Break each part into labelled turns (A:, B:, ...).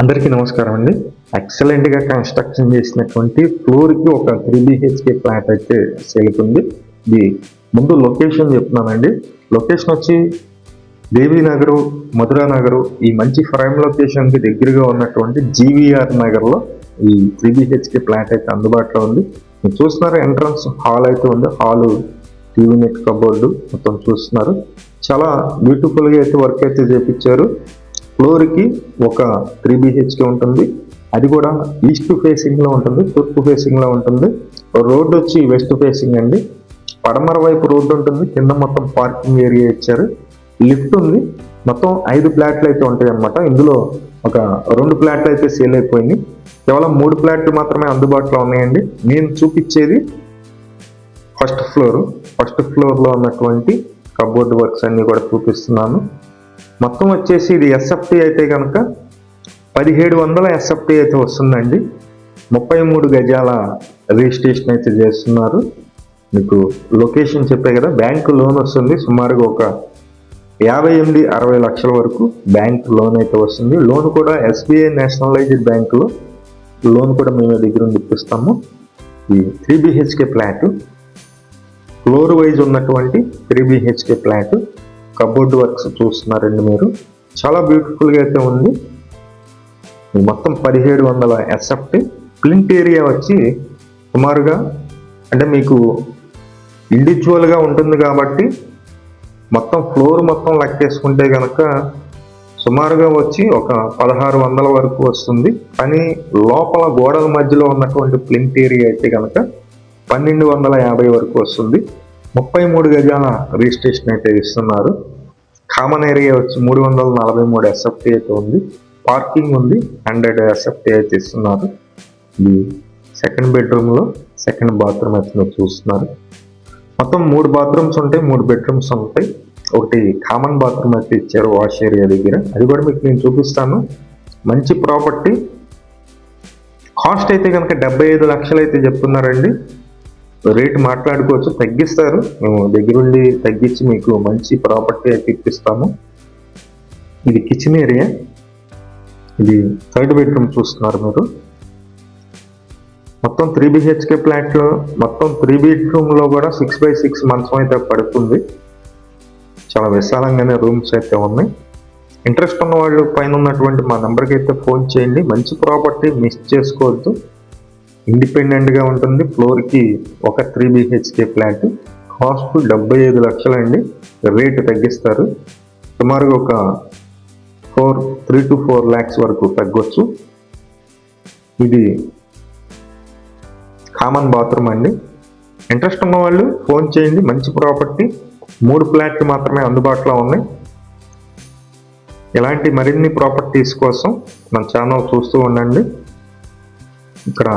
A: అందరికీ నమస్కారం అండి. ఎక్సలెంట్గా కన్స్ట్రక్షన్ చేసినటువంటి ఫ్లోర్కి ఒక త్రీ బిహెచ్కే ఫ్లాట్ అయితే సేలుకుంది ఇది ముందు లొకేషన్ చెప్తున్నానండి. లొకేషన్ వచ్చి దేవీనగరు మధురా నగరు ఈ మంచి ప్రైమ్ లొకేషన్కి దగ్గరగా ఉన్నటువంటి జీవీఆర్ నగర్లో ఈ త్రీ బిహెచ్కే ఫ్లాట్ అయితే అందుబాటులో ఉంది. మీరు చూస్తున్నారు ఎంట్రన్స్ హాల్ అయితే ఉంది. హాల్ టీవీ నెట్ కబోర్డు మొత్తం చూస్తున్నారు. చాలా బ్యూటిఫుల్గా అయితే వర్క్ అయితే చేపించారు. ఫ్లోర్కి ఒక త్రీ బిహెచ్కే ఉంటుంది. అది కూడా ఈస్ట్ ఫేసింగ్లో ఉంటుంది తూర్పు ఫేసింగ్లో ఉంటుంది. రోడ్డు వచ్చి వెస్ట్ ఫేసింగ్ అండి. పడమర వైపు రోడ్డు ఉంటుంది కింద మొత్తం పార్కింగ్ ఏరియా ఇచ్చారు. లిఫ్ట్ ఉంది మొత్తం ఐదు ఫ్లాట్లు అయితే ఉంటాయి అన్నమాట ఇందులో ఒక రెండు ఫ్లాట్లు అయితే సేల్ అయిపోయింది. కేవలం మూడు ఫ్లాట్లు మాత్రమే అందుబాటులో ఉన్నాయండి. నేను చూపించేది ఫస్ట్ ఫ్లోర్. ఫస్ట్ ఫ్లోర్లో ఉన్నటువంటి కబోర్డ్ వర్క్స్ అన్నీ కూడా చూపిస్తున్నాను. మొత్తం వచ్చేసి ఇది ఎస్ఎఫ్టీ అయితే కనుక పదిహేడు వందల ఎస్ఎఫ్టీ అయితే వస్తుందండి. ముప్పై మూడు గజాల రిజిస్ట్రేషన్ అయితే చేస్తున్నారు. మీకు లొకేషన్ చెప్పే కదా బ్యాంక్ లోన్ వస్తుంది. సుమారుగా ఒక యాభై ఎనిమిది అరవై లక్షల వరకు బ్యాంక్ లోన్ అయితే వస్తుంది. లోన్ కూడా ఎస్బీఐ నేషనలైజ్డ్ బ్యాంకులో లోన్ కూడా మేము దగ్గర నుండి ఇప్పిస్తాము. ఈ three BHK flat floor wise ఉన్నటువంటి three BHK flat. Cupboard works చూస్తున్నారండి మీరు. చాలా బ్యూటిఫుల్గా అయితే ఉంది. మొత్తం పదిహేడు వందల ఎస్ఎఫ్టీ ప్లింట్ ఏరియా వచ్చి సుమారుగా అంటే మీకు ఇండివిజువల్గా ఉంటుంది కాబట్టి మొత్తం ఫ్లోర్ మొత్తం లెక్కేసుకుంటే కనుక సుమారుగా వచ్చి ఒక పదహారు వందల వరకు వస్తుంది. కానీ లోపల గోడల మధ్యలో ఉన్నటువంటి ప్లింట్ ఏరియా అయితే కనుక పన్నెండు వందల యాభై వరకు వస్తుంది. ముప్పై మూడు గజాల రిజిస్ట్రేషన్ అయితే ఇస్తున్నారు. కామన్ ఏరియా వచ్చి మూడు వందల నలభై మూడు ఎస్ఎఫ్టీ అయితే ఉంది. పార్కింగ్ ఉంది. హండ్రెడ్ ఎస్ఎఫ్టీ అయితే ఇస్తున్నారు. ఇది సెకండ్ బెడ్రూమ్లో సెకండ్ బాత్రూమ్ అయితే మీరు చూస్తున్నారు. మొత్తం మూడు బాత్రూమ్స్ ఉంటాయి మూడు బెడ్రూమ్స్ ఉంటాయి. ఒకటి కామన్ బాత్రూమ్ అయితే ఇచ్చారు వాష్ ఏరియా దగ్గర. అది కూడా మీకు నేను చూపిస్తాను. మంచి ప్రాపర్టీ. కాస్ట్ అయితే కనుక డెబ్బై ఐదు లక్షలు అయితే చెప్తున్నారండి. రేట్ మాట్లాడుకోవచ్చు తగ్గిస్తారు. మేము దగ్గరుండి తగ్గించి మీకు మంచి ప్రాపర్టీ అయితే ఇప్పిస్తాము. ఇది కిచెన్ ఏరియా. ఇది థర్డ్ బెడ్రూమ్ చూస్తున్నారు మీరు. మొత్తం త్రీ బిహెచ్కే ఫ్లాట్లో మొత్తం త్రీ బెడ్రూమ్లో కూడా సిక్స్ బై సిక్స్ మంచం అయితే పడుతుంది. చాలా విశాలంగానే రూమ్స్ అయితే ఉన్నాయి. ఇంట్రెస్ట్ ఉన్న వాళ్ళు పైన ఉన్నటువంటి మా నెంబర్కి అయితే ఫోన్ చేయండి. మంచి ప్రాపర్టీ మిస్ చేసుకోవద్దు. ఇండిపెండెంట్గా ఉంటుంది. ఫ్లోర్కి ఒక త్రీ బిహెచ్కే ఫ్లాట్ కాస్ట్ డెబ్బై ఐదు లక్షలండి. రేటు తగ్గిస్తారు. సుమారుగా ఒక four three to four lakhs వరకు తగ్గొచ్చు. ఇది కామన్ బాత్రూమ్ అండి. ఇంట్రెస్ట్ ఉన్న వాళ్ళు ఫోన్ చేయండి. మంచి ప్రాపర్టీ. మూడు ఫ్లాట్లు మాత్రమే అందుబాటులో ఉన్నాయి. ఇలాంటి మరిన్ని ప్రాపర్టీస్ కోసం మన ఛానల్ చూస్తూ ఉండండి. ఇక్కడ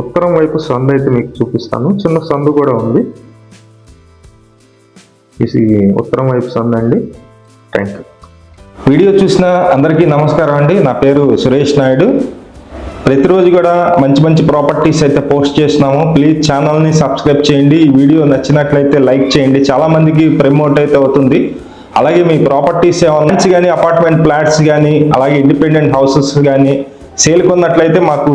A: ఉత్తరం వైపు సందు అయితే మీకు చూపిస్తాను. చిన్న సందు కూడా ఉంది. ఇది ఉత్తరం వైపు సందు అండి. థ్యాంక్ యూ
B: వీడియో చూసిన అందరికీ నమస్కారం అండి. నా పేరు సురేష్ నాయుడు. ప్రతిరోజు కూడా మంచి మంచి ప్రాపర్టీస్ అయితే పోస్ట్ చేస్తున్నాము. ప్లీజ్ ఛానల్ని సబ్స్క్రైబ్ చేయండి. ఈ వీడియో నచ్చినట్లయితే లైక్ చేయండి. చాలామందికి ప్రమోట్ అయితే అవుతుంది. అలాగే మీ ప్రాపర్టీస్ ఏమన్నా కానీ అపార్ట్మెంట్ ఫ్లాట్స్ కానీ అలాగే ఇండిపెండెంట్ హౌసెస్ కానీ సేల్ కొన్నట్లయితే మాకు